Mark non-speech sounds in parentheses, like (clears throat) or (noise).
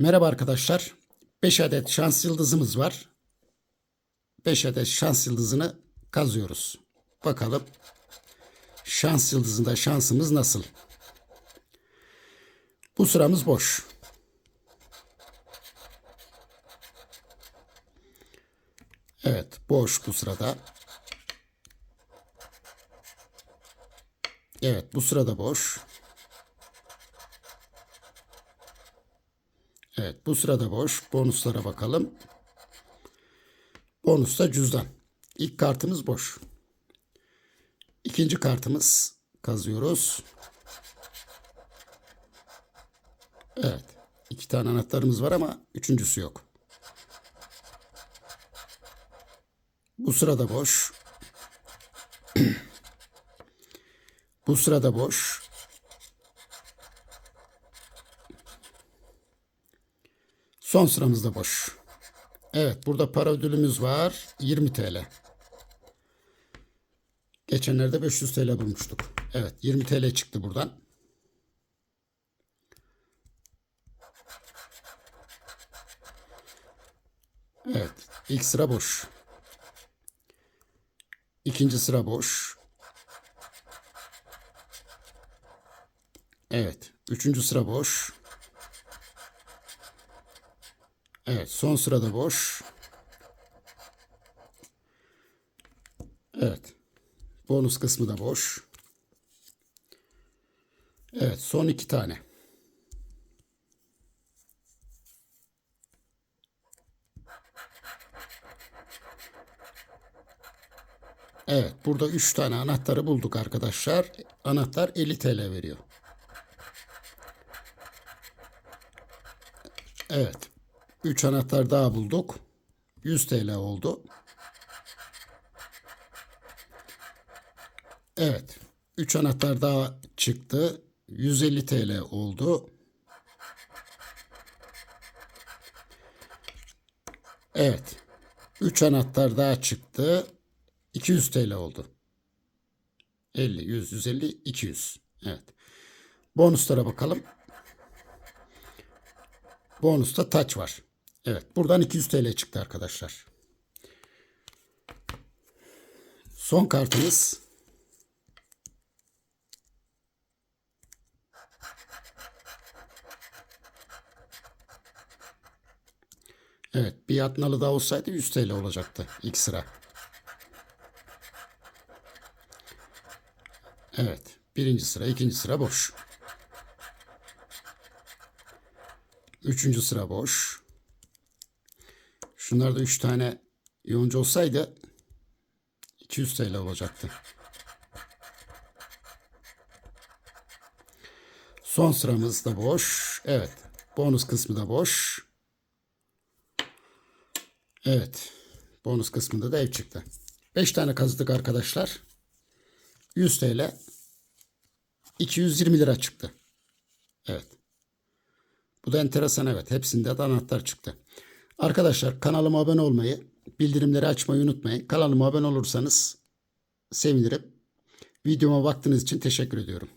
Merhaba arkadaşlar. 5 adet şans yıldızımız var. 5 adet şans yıldızını kazıyoruz. Bakalım şans yıldızında şansımız nasıl? Bu sıramız boş. Evet, boş bu sırada. Evet, bu sırada boş. Evet bu sırada boş. Bonuslara bakalım. Bonusta cüzdan. İlk kartımız boş. İkinci kartımız kazıyoruz. Evet. iki tane anahtarımız var ama üçüncüsü yok. Bu sırada boş. (clears throat) Bu sırada boş. Son sıramızda boş. Evet burada para ödülümüz var. 20 TL. Geçenlerde 500 TL bulmuştuk. Evet 20 TL çıktı buradan. Evet ilk sıra boş. İkinci sıra boş. Evet üçüncü sıra boş. Evet son sırada boş. Evet. Bonus kısmı da boş. Evet son iki tane. Evet burada üç tane anahtarı bulduk arkadaşlar. Anahtar 50 TL veriyor. Evet 3 anahtar daha bulduk. 100 TL oldu. Evet. 3 anahtar daha çıktı. 150 TL oldu. Evet. 3 anahtar daha çıktı. 200 TL oldu. 50, 100, 150, 200. Evet. Bonuslara bakalım. Bonusta taç var. Evet buradan 200 TL çıktı arkadaşlar. Son kartımız. Evet bir atnalı daha olsaydı 100 TL olacaktı ilk sıra. Evet birinci sıra ikinci sıra boş. Üçüncü sıra boş. Şunlarda 3 tane yonca olsaydı 200 TL olacaktı. Son sıramız da boş. Evet. Bonus kısmı da boş. Evet. Bonus kısmında da ev çıktı. 5 tane kazıdık arkadaşlar. 100 TL. 220 lira çıktı. Evet. Bu da enteresan evet. Hepsinde de anahtar çıktı. Arkadaşlar kanalıma abone olmayı, bildirimleri açmayı unutmayın. Kanalıma abone olursanız sevinirim. Videoma baktığınız için teşekkür ediyorum.